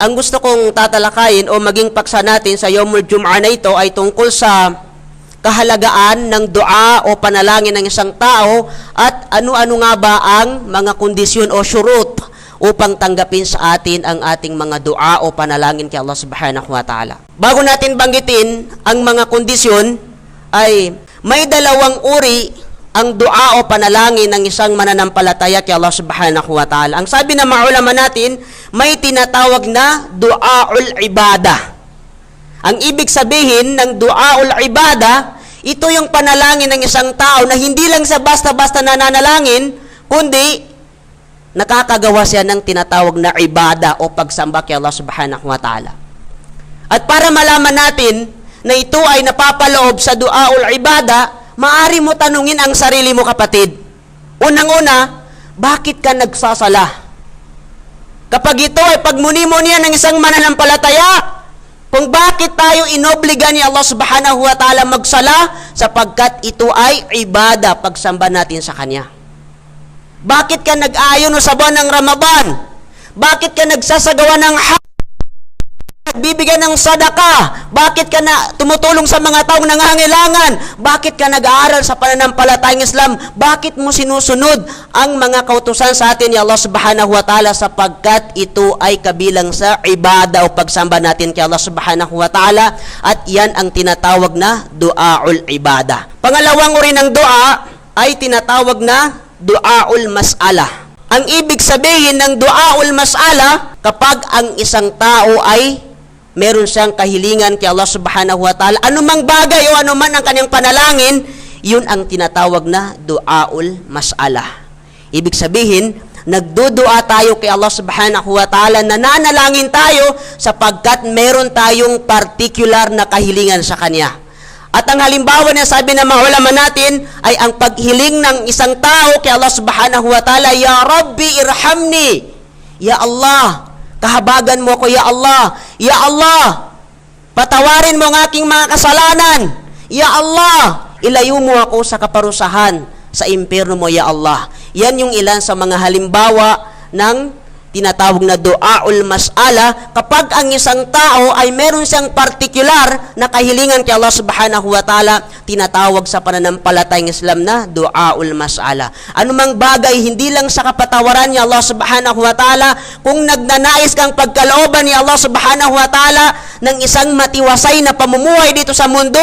Ang gusto kong tatalakayin o maging paksa natin sa Yomul Jum'ah na ito ay tungkol sa kahalagaan ng dua o panalangin ng isang tao at ano-ano nga ba ang mga kondisyon o syurut upang tanggapin sa atin ang ating mga dua o panalangin kay Allah Subhanahu wa Ta'ala. Bago natin banggitin ang mga kondisyon ay may dalawang uri ang dua o panalangin ng isang mananampalataya kay Allah Subhanahu wa Ta'ala. Ang sabi ng mga ulama natin, may tinatawag na duaul ibadah. Ang ibig sabihin ng duaul ibada, ito yung panalangin ng isang tao na hindi lang sa basta-basta nananalangin, kundi nakakagawa siya ng tinatawag na ibada o pagsamba kay Allah Subhanahu wa Ta'ala. At para malaman natin na ito ay napapaloob sa duaul ibada, maari mo tanungin ang sarili mo kapatid. Unang-una, bakit ka nagsasala? Kapag ito ay pagmuni-muni ng isang mananampalataya, kung bakit tayo inobliga ni Allah subhanahu wa ta'ala magsala, sapagkat ito ay ibada, pagsamba natin sa Kanya. Bakit ka nag-ayon sa buwan ng Ramadan? Bakit ka nagsasagawa ng hajj? Bibigyan ng sadaka. Bakit ka na tumutulong sa mga taong nangangailangan? Bakit ka nag-aaral sa pananampalatayang Islam? Bakit mo sinusunod ang mga kautusan sa atin ni Allah Subhanahu wa Ta'ala sapagkat ito ay kabilang sa ibada o pagsamba natin kay Allah Subhanahu wa Ta'ala at yan ang tinatawag na duaul ibada. Pangalawang uri ng dua ay tinatawag na duaul mas'ala. Ang ibig sabihin ng duaul mas'ala kapag ang isang tao ay meron siyang kahilingan kay Allah Subhanahu wa Ta'ala, anumang bagay o anuman ang kanyang panalangin, yun ang tinatawag na duaul mas'ala. Ibig sabihin, nagdudua tayo kay Allah Subhanahu wa Ta'ala, nananalangin tayo sapagkat meron tayong particular na kahilingan sa Kanya. At ang halimbawa na sabi ng mga natin ay ang paghiling ng isang tao kay Allah Subhanahu wa Ta'ala, Ya Rabbi irhamni, Ya Allah, kahabagan mo ko, Ya Allah, Ya Allah, patawarin mo ang aking mga kasalanan, Ya Allah, ilayo mo ako sa kaparusahan sa impyerno mo, Ya Allah. Yan yung ilan sa mga halimbawa ng tinatawag na duaul mas'ala kapag ang isang tao ay meron siyang partikular na kahilingan kay Allah subhanahu wa ta'ala tinatawag sa pananampalatayang Islam na duaul mas'ala. Anumang bagay hindi lang sa kapatawaran ni Allah subhanahu wa ta'ala kung nagnanais kang pagkalooban ni Allah subhanahu wa ta'ala ng isang matiwasay na pamumuhay dito sa mundo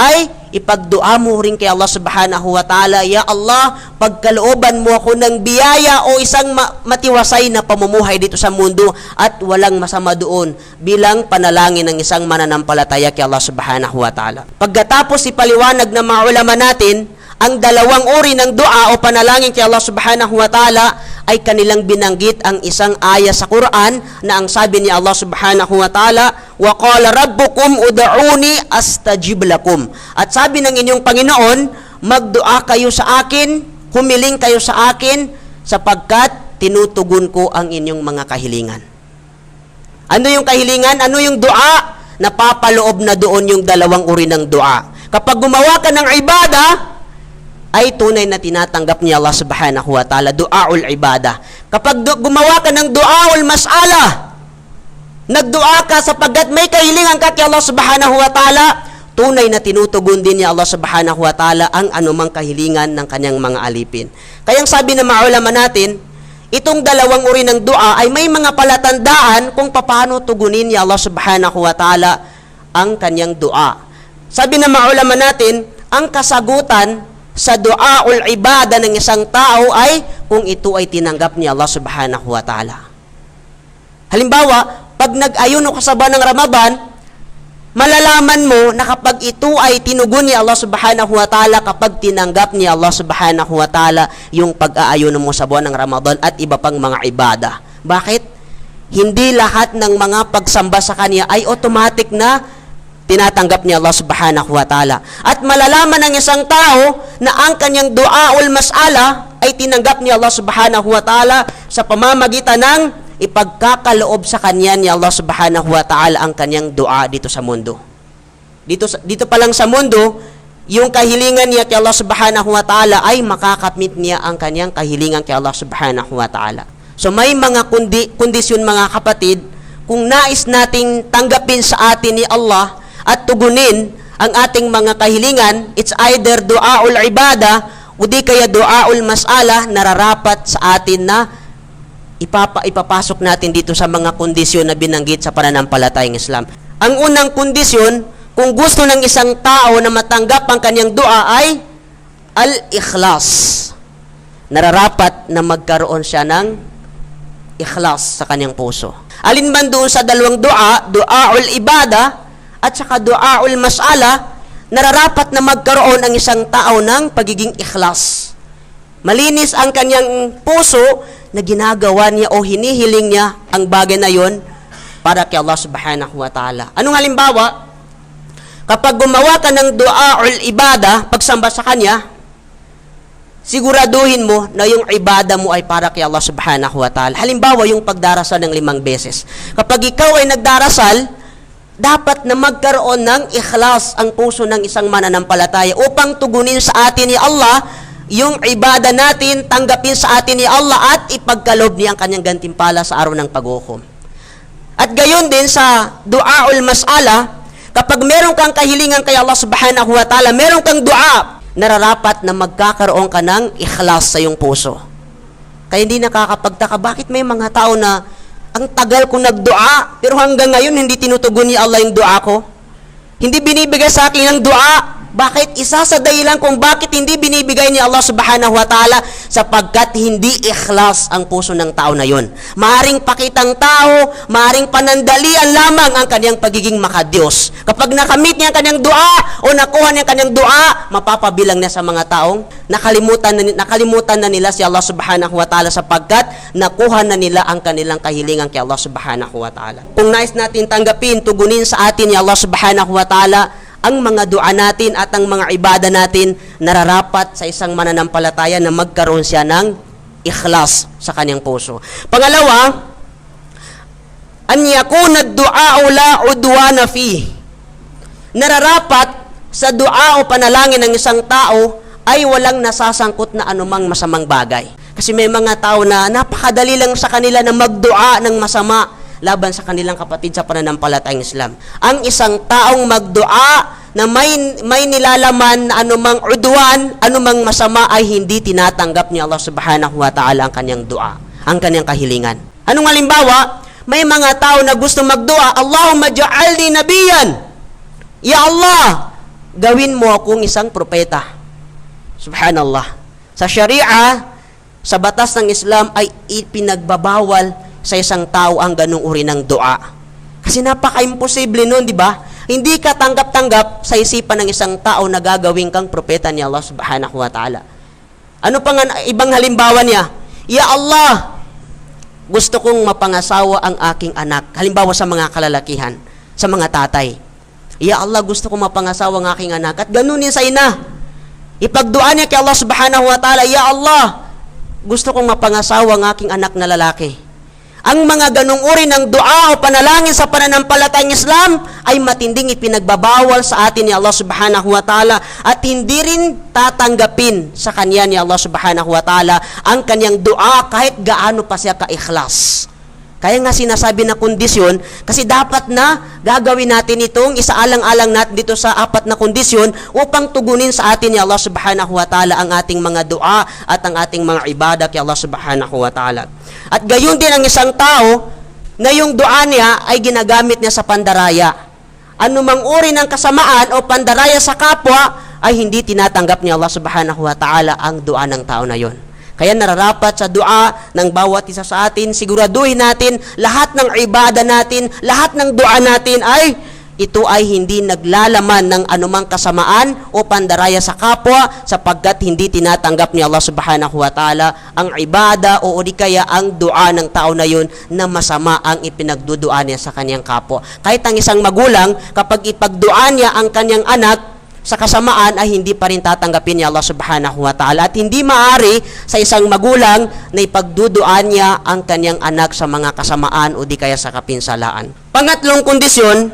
ay ipagdua mo rin kay Allah subhanahu wa ta'ala, Ya Allah, pagkalooban mo ako ng biyaya o isang ma- matiwasay na pamumuhay dito sa mundo at walang masama doon bilang panalangin ng isang mananampalataya kay Allah subhanahu wa ta'ala. Pagkatapos ipaliwanag ng mga ulama natin, ang dalawang uri ng dua o panalangin kay Allah subhanahu wa ta'ala ay kanilang binanggit ang isang aya sa Quran na ang sabi ni Allah subhanahu wa ta'ala, wa qala rabbukum ud'uni astajib lakum. At sabi ng inyong Panginoon, magdua kayo sa akin, humiling kayo sa akin, sapagkat tinutugon ko ang inyong mga kahilingan. Ano yung kahilingan? Ano yung dua? Napapaloob na doon yung dalawang uri ng dua. Kapag gumawa ka ng ibada, ay tunay na tinatanggap ni Allah subhanahu wa ta'ala, du'aul ibada. Kapag du- gumawa ka ng du'aul mas'ala, nagdua ka sapagkat may kahilingan ka kay Allah subhanahu wa ta'ala, tunay na tinutugon din ni Allah subhanahu wa ta'ala ang anumang kahilingan ng kanyang mga alipin. Kaya sabi ng mga ulama natin, itong dalawang uri ng dua ay may mga palatandaan kung paano tugunin ni Allah subhanahu wa ta'ala ang kanyang dua. Sabi ng mga ulama natin, ang kasagutan sa duaul ibada ng isang tao ay kung ito ay tinanggap ni Allah subhanahu wa ta'ala. Halimbawa, pag nag-ayuno ka sa ng Ramadan, malalaman mo na kapag ito ay tinugon ni Allah subhanahu wa ta'ala, kapag tinanggap ni Allah subhanahu wa ta'ala yung pag-aayuno mo sa buwan ng Ramadan at iba pang mga ibada. Bakit? Hindi lahat ng mga pagsamba sa Kanya ay automatic na tinatanggap ni Allah subhanahu wa ta'ala. At malalaman ng isang tao na ang kanyang duaul mas'ala ay tinanggap ni Allah subhanahu wa ta'ala sa pamamagitan ng ipagkakaloob sa kanya ni Allah subhanahu wa ta'ala ang kanyang dua dito sa mundo. Dito, dito pa lang sa mundo, yung kahilingan niya kay Allah subhanahu wa ta'ala ay makakamit niya ang kanyang kahilingan kay Allah subhanahu wa ta'ala. So may mga kundi, kondisyon mga kapatid kung nais nating tanggapin sa atin ni Allah at tugunin ang ating mga kahilingan, it's either du'aul ibada o di kaya du'aul mas'ala nararapat sa atin na ipapa, ipapasok natin dito sa mga kondisyon na binanggit sa pananampalatayang Islam. Ang unang kondisyon, kung gusto ng isang tao na matanggap ang kanyang dua ay al-ikhlas. Nararapat na magkaroon siya ng ikhlas sa kanyang puso. Alin man doon sa dalawang dua, duaul ibada at saka duaul mas'ala, nararapat na magkaroon ang isang tao ng pagiging ikhlas. Malinis ang kanyang puso na ginagawa niya o hinihiling niya ang bagay na yon para kay Allah subhanahu wa ta'ala. Anong halimbawa? Kapag gumawa ka ng duaul ibada, pagsamba sa Kanya, siguraduhin mo na yung ibada mo ay para kay Allah subhanahu wa ta'ala. Halimbawa, yung pagdarasal ng limang beses. Kapag ikaw ay nagdarasal, dapat na magkaroon ng ikhlas ang puso ng isang mananampalataya upang tugunin sa atin ni Allah yung ibada natin, tanggapin sa atin ni Allah at ipagkalob niya ang kanyang gantimpala sa araw ng paghukom. At gayon din sa duaul mas'ala, kapag meron kang kahilingan kay Allah subhanahu wa ta'ala, meron kang dua, nararapat na magkakaroon ka ng ikhlas sa iyong puso. Kaya hindi nakakapagtaka, bakit may mga tao na ang tagal ko nagdua, pero hanggang ngayon hindi tinutugon ni Allah yung dua ko? Hindi binibigay sa akin ng dua. Bakit? Isa sa dahilan kung bakit hindi binibigay ni Allah subhanahu wa ta'ala sapagkat hindi ikhlas ang puso ng tao na yon. Maaring pakitang tao, maaring panandalian lamang ang kanyang pagiging makadiyos. Kapag nakamit niya ang kanyang dua o nakuha niya ang kanyang dua, mapapabilang niya sa mga taong nakalimutan na, nakalimutan na nila si Allah subhanahu wa ta'ala sapagkat nakuha na nila ang kanilang kahilingan kay Allah subhanahu wa ta'ala. Kung nais natin tanggapin, tugunin sa atin ni Allah subhanahu wa ta'ala ang mga dua natin at ang mga ibada natin nararapat sa isang mananampalataya na magkaroon siya ng ikhlas sa kanyang puso. Pangalawa, an yakuna ad-du'a la udwana fi. Nararapat sa dua o panalangin ng isang tao ay walang nasasangkot na anumang masamang bagay. Kasi may mga tao na napakadali lang sa kanila na magdua ng masama laban sa kanilang kapatid sa pananampalatayang Islam. Ang isang taong magdua na may, may nilalaman na anumang udwan, anumang masama ay hindi tinatanggap ni Allah subhanahu wa ta'ala ang kanyang dua, ang kanyang kahilingan. Anong halimbawa? May mga tao na gusto magdua, Allahumma ja'alni nabiyan. Ya Allah, gawin mo akong isang propeta. Subhanallah. Sa Sharia, sa batas ng Islam ay ipinagbabawal sa isang tao ang ganung uri ng dua. Kasi napaka-imposible nun, di ba? Hindi ka tanggap-tanggap sa isipan ng isang tao na gagawin kang propeta ni Allah subhanahu wa ta'ala. Ano pa nga ibang halimbawa niya? Ya Allah, gusto kong mapangasawa ang aking anak. Halimbawa sa mga kalalakihan, sa mga tatay. Ya Allah, gusto kong mapangasawa ang aking anak. At ganunin sa ina. Ipagdua niya kay Allah subhanahu wa ta'ala, Ya Allah, gusto kong mapangasawa ang aking anak na lalaki. Ang mga ganong uri ng dua o panalangin sa pananampalatayang Islam ay matinding ipinagbabawal sa atin ni Allah subhanahu wa ta'ala at hindi rin tatanggapin sa kanya ni Allah subhanahu wa ta'ala ang kanyang dua kahit gaano pa siya ka-ikhlas. Kaya nga sinasabi na kondisyon, kasi dapat na gagawin natin itong isaalang-alang natin dito sa apat na kondisyon upang tugunin sa atin ni Allah subhanahu wa ta'ala ang ating mga dua at ang ating mga ibada kay Allah subhanahu wa ta'ala. At gayon din ang isang tao na yung dua niya ay ginagamit niya sa pandaraya. Anumang uri ng kasamaan o pandaraya sa kapwa ay hindi tinatanggap ni Allah subhanahu wa ta'ala ang dua ng tao na yon. Kaya nararapat sa dua ng bawat isa sa atin, siguraduhin natin lahat ng ibada natin, lahat ng dua natin ay ito ay hindi naglalaman ng anumang kasamaan o pandaraya sa kapwa sapagkat hindi tinatanggap ni Allah subhanahu wa ta'ala ang ibada o di kaya ang dua ng tao na yun na masama ang ipinagdudua niya sa kanyang kapwa. Kahit ang isang magulang, kapag ipagdua niya ang kanyang anak, sa kasamaan ay hindi pa rin tatanggapin ni Allah subhanahu wa ta'ala at hindi maari sa isang magulang na ipagduduan niya ang kanyang anak sa mga kasamaan o di kaya sa kapinsalaan. Pangatlong kondisyon,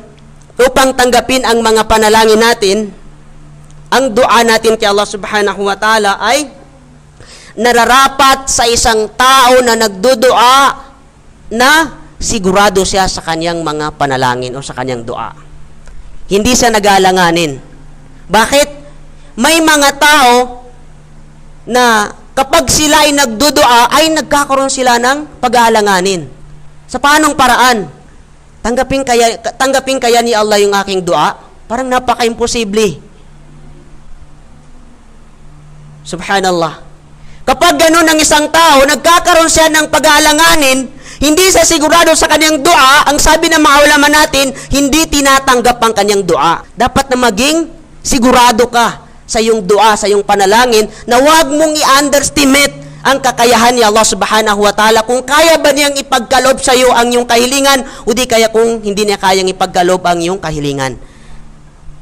upang tanggapin ang mga panalangin natin, ang dua natin kay Allah subhanahu wa ta'ala ay nararapat sa isang tao na nagdudua na sigurado siya sa kanyang mga panalangin o sa kanyang dua. Hindi siya nagalanganin. Bakit? May mga tao na kapag sila ay nagdudua, ay nagkakaroon sila ng pag-aalanganin. Sa paanong paraan? Tanggapin kaya, tanggapin kaya ni Allah yung aking dua? Parang napaka-imposible. Subhanallah. Kapag ganun ang isang tao, nagkakaroon siya ng pag-aalanganin, hindi siya sigurado sa kanyang dua, ang sabi ng mga ulama natin, hindi tinatanggap ang kanyang dua. Dapat na maging sigurado ka sa iyong dua, sa iyong panalangin, na huwag mong i-underestimate ang kakayahan ni Allah subhanahu wa ta'ala. Kung kaya ba niyang ipagkalob sa iyo ang iyong kahilingan, o di kaya kung hindi niya kayang ipagkalob ang iyong kahilingan.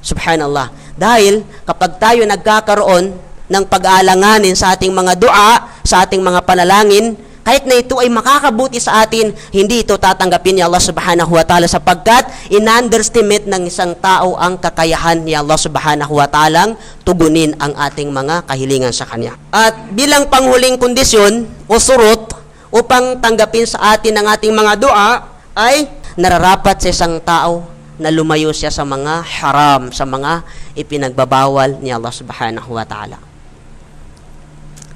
Subhanallah. Dahil kapag tayo nagkakaroon ng pag-aalanganin sa ating mga dua, sa ating mga panalangin, kahit na ito ay makakabuti sa atin, hindi ito tatanggapin ni Allah subhanahu wa ta'ala sapagkat in-underestimate ng isang tao ang kakayahan ni Allah subhanahu wa ta'ala tugunin ang ating mga kahilingan sa Kanya. At bilang panghuling kondisyon o surot upang tanggapin sa atin ang ating mga dua ay nararapat sa isang tao na lumayo siya sa mga haram, sa mga ipinagbabawal ni Allah subhanahu wa ta'ala.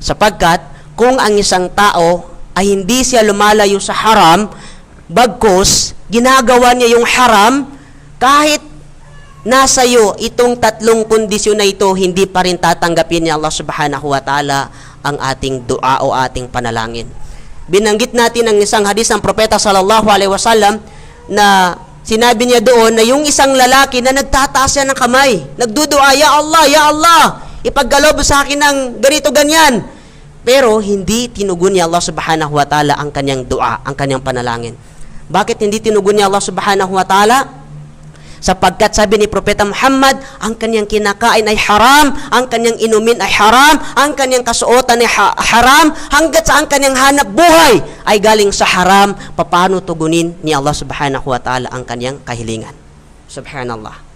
Sapagkat kung ang isang tao ay hindi siya lumalayo sa haram, bagkus ginagawa niya yung haram, kahit nasa iyo itong tatlong kondisyon na ito, hindi pa rin tatanggapin ni Allah subhanahu wa ta'ala ang ating dua o ating panalangin. Binanggit natin ang isang hadis ng propeta sallallahu alaihi wasallam na sinabi niya doon na yung isang lalaki na nagtataas siya ng kamay, nagdudua, Ya Allah, Ya Allah, ipaggalob sa akin ng ganito ganyan. Pero hindi tinugon ni Allah subhanahu wa ta'ala ang kanyang dua, ang kanyang panalangin. Bakit hindi tinugon ni Allah subhanahu wa ta'ala? Sapagkat sabi ni Propeta Muhammad, ang kanyang kinakain ay haram, ang kanyang inumin ay haram, ang kanyang kasuotan ay ha- haram, hanggat sa ang kanyang hanap buhay ay galing sa haram, paano tugunin ni Allah subhanahu wa ta'ala ang kanyang kahilingan. Subhanallah.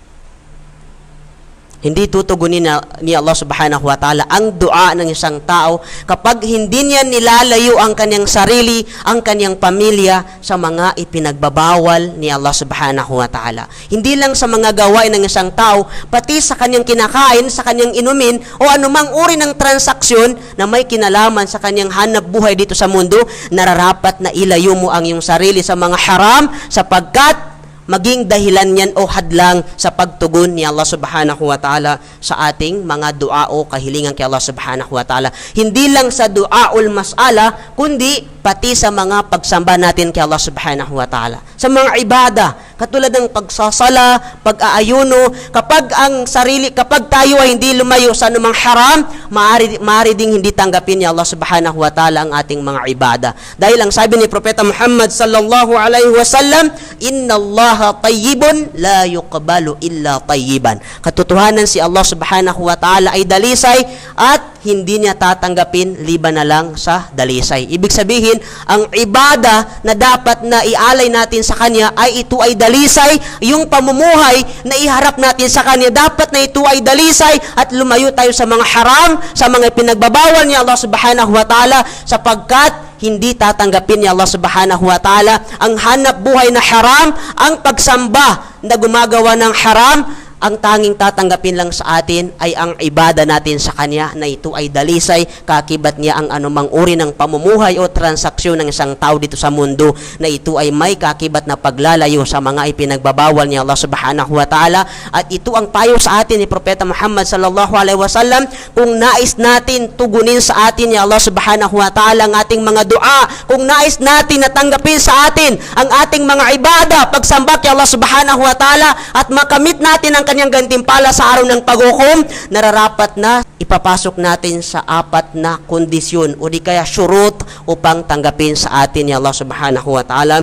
Hindi tutugunin ni Allah subhanahu wa ta'ala ang dua ng isang tao kapag hindi niya nilalayo ang kanyang sarili, ang kanyang pamilya sa mga ipinagbabawal ni Allah subhanahu wa ta'ala. Hindi lang sa mga gawain ng isang tao, pati sa kanyang kinakain, sa kanyang inumin, o anumang uri ng transaksyon na may kinalaman sa kanyang hanap buhay dito sa mundo, nararapat na ilayo mo ang iyong sarili sa mga haram sapagkat maging dahilan yan o hadlang sa pagtugon ni Allah subhanahu wa ta'ala sa ating mga dua o kahilingan kay Allah subhanahu wa ta'ala. Hindi lang sa duaul mas'ala, kundi pati sa mga pagsamba natin kay Allah subhanahu wa ta'ala. Sa mga ibada, katulad ng pagsasala, pag-aayuno, kapag ang sarili, kapag tayo ay hindi lumayo sa anumang haram, maaari, maaari ding hindi tanggapin ni Allah subhanahu wa ta'ala ang ating mga ibada. Dahil ang sabi ni Propeta Muhammad sallallahu alaihi wasallam, Inna Allah tayyibun la yuqbalu illa tayyiban. Katotohanan si Allah subhanahu wa ta'ala ay dalisay at hindi niya tatanggapin liban na lang sa dalisay. Ibig sabihin, ang ibada na dapat na ialay natin sa Kanya ay ito ay dalisay, yung pamumuhay na iharap natin sa Kanya, dapat na ito ay dalisay at lumayo tayo sa mga haram, sa mga pinagbabawal ni Allah subhanahu wa ta'ala sapagkat hindi tatanggapin ni Allah subhanahu wa ta'ala ang hanap buhay na haram, ang pagsamba na gumagawa ng haram, ang tanging tatanggapin lang sa atin ay ang ibada natin sa Kanya na ito ay dalisay, kakibat niya ang anumang uri ng pamumuhay o transaksyon ng isang tao dito sa mundo na ito ay may kakibat na paglalayo sa mga ipinagbabawal ni Allah subhanahu wa ta'ala. At ito ang payo sa atin ni Propeta Muhammad sallallahu alaihi wasallam kung nais natin tugunin sa atin ni Allah subhanahu wa ta'ala ang ating mga dua, kung nais natin na tanggapin sa atin ang ating mga ibada, pagsamba kay Allah subhanahu wa ta'ala at makamit natin ang kanyang gantimpala sa araw ng paghukom, nararapat na ipapasok natin sa apat na kondisyon o di kaya syurut upang tanggapin sa atin ni Allah subhanahu wa ta'ala.